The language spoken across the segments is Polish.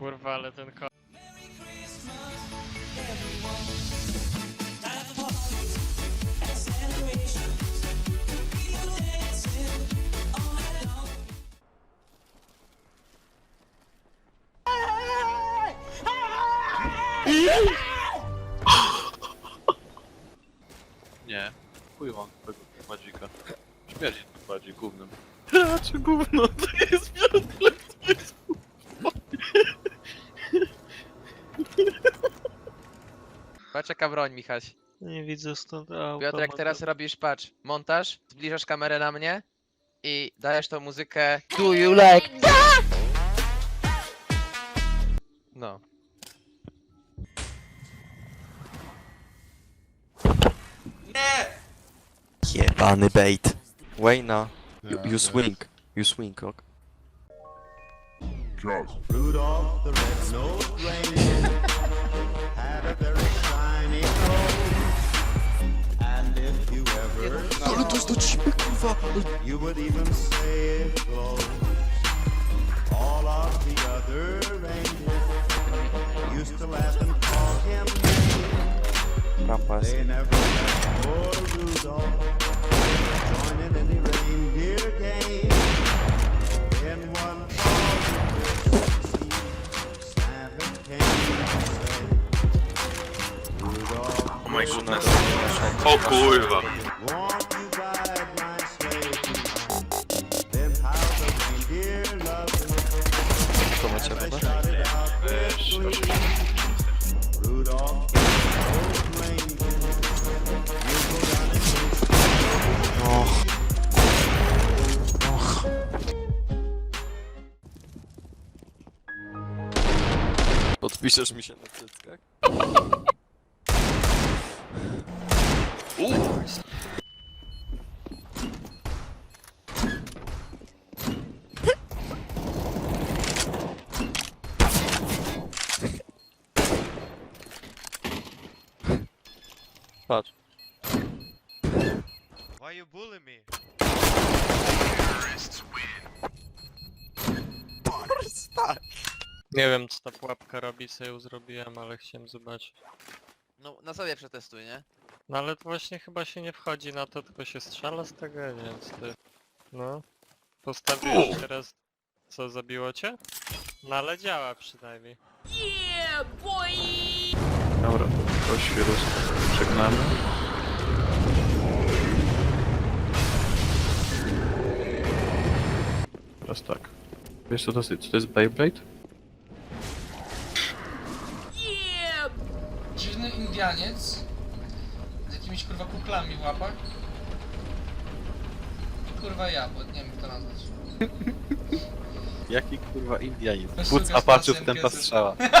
Kurwa, ale ten ko... Nie. Chuj wam tego madzika. Śmierdzi tu bardziej gównem. A czy gówno? To jest Piotrek, to jest Patrz jaka broń, Michaś. Nie widzę stąd auta. Piotr, jak teraz robisz, patrz, montaż, zbliżasz kamerę na mnie i dajesz tą muzykę Do you like that? No. Jebany bait. Wayna, you, you swing. You swing, ok? Rudolph the red-nosed reindeer you would even say it glows. All of the other reindeer used to laugh and call him names. They never let poor Rudolph join in any reindeer game. In one fall Christmas Eve, Santa came to say, Rudolph, Oh my goodness. O kurwa. Oh, history. Och. Och. Podpiszesz mi się na cyckach? Patrz. Why you bully me? Nie wiem, co ta pułapka robi, sobie ją zrobiłem, ale chciałem zobaczyć. No, na sobie przetestuj, nie? No ale to właśnie chyba się nie wchodzi na to, tylko się strzela z tego, ja nie wiem co ty... No. Postawiłeś teraz... Co, zabiło cię? No ale działa przynajmniej. Dobra, to świrus. Żegnamy. Teraz tak. Wiesz co to jest? Co to jest Beyblade? dziwny Indianiec z jakimiś kurwa kuklami w łapach. I kurwa ja, bo nie wiem jak to nazwać. Jaki kurwa Indianin? Bez Płuc suka z apaczów pasem, tempa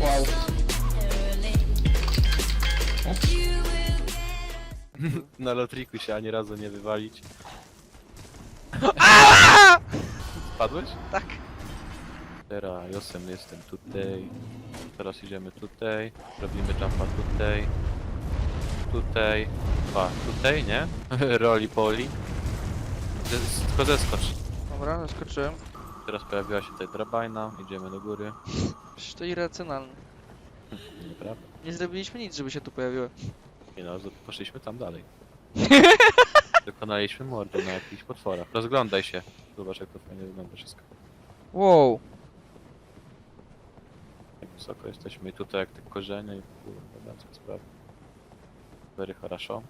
get Na lotriku się ani razu nie wywalić. Padłeś? Tak. Teraz Josem jestem tutaj. Teraz idziemy tutaj. Robimy jumpa tutaj. Tutaj. Dwa. Tutaj, nie? Roli poli. Zes- Tylko zeskocz. Dobra, zaskoczyłem. Teraz pojawiła się tutaj drabina. Idziemy do góry. Przecież to irracjonalne. Nieprawda. Nie zrobiliśmy nic, żeby się tu pojawiły. Nie no, z- poszliśmy tam dalej. Wykonaliśmy mordę na jakichś potworach. Rozglądaj się. Zobacz jak to fajnie wygląda wszystko. Wow. Jak wysoko jesteśmy i tutaj jak te korzenie i kurwa, sprawy. Very хорошо.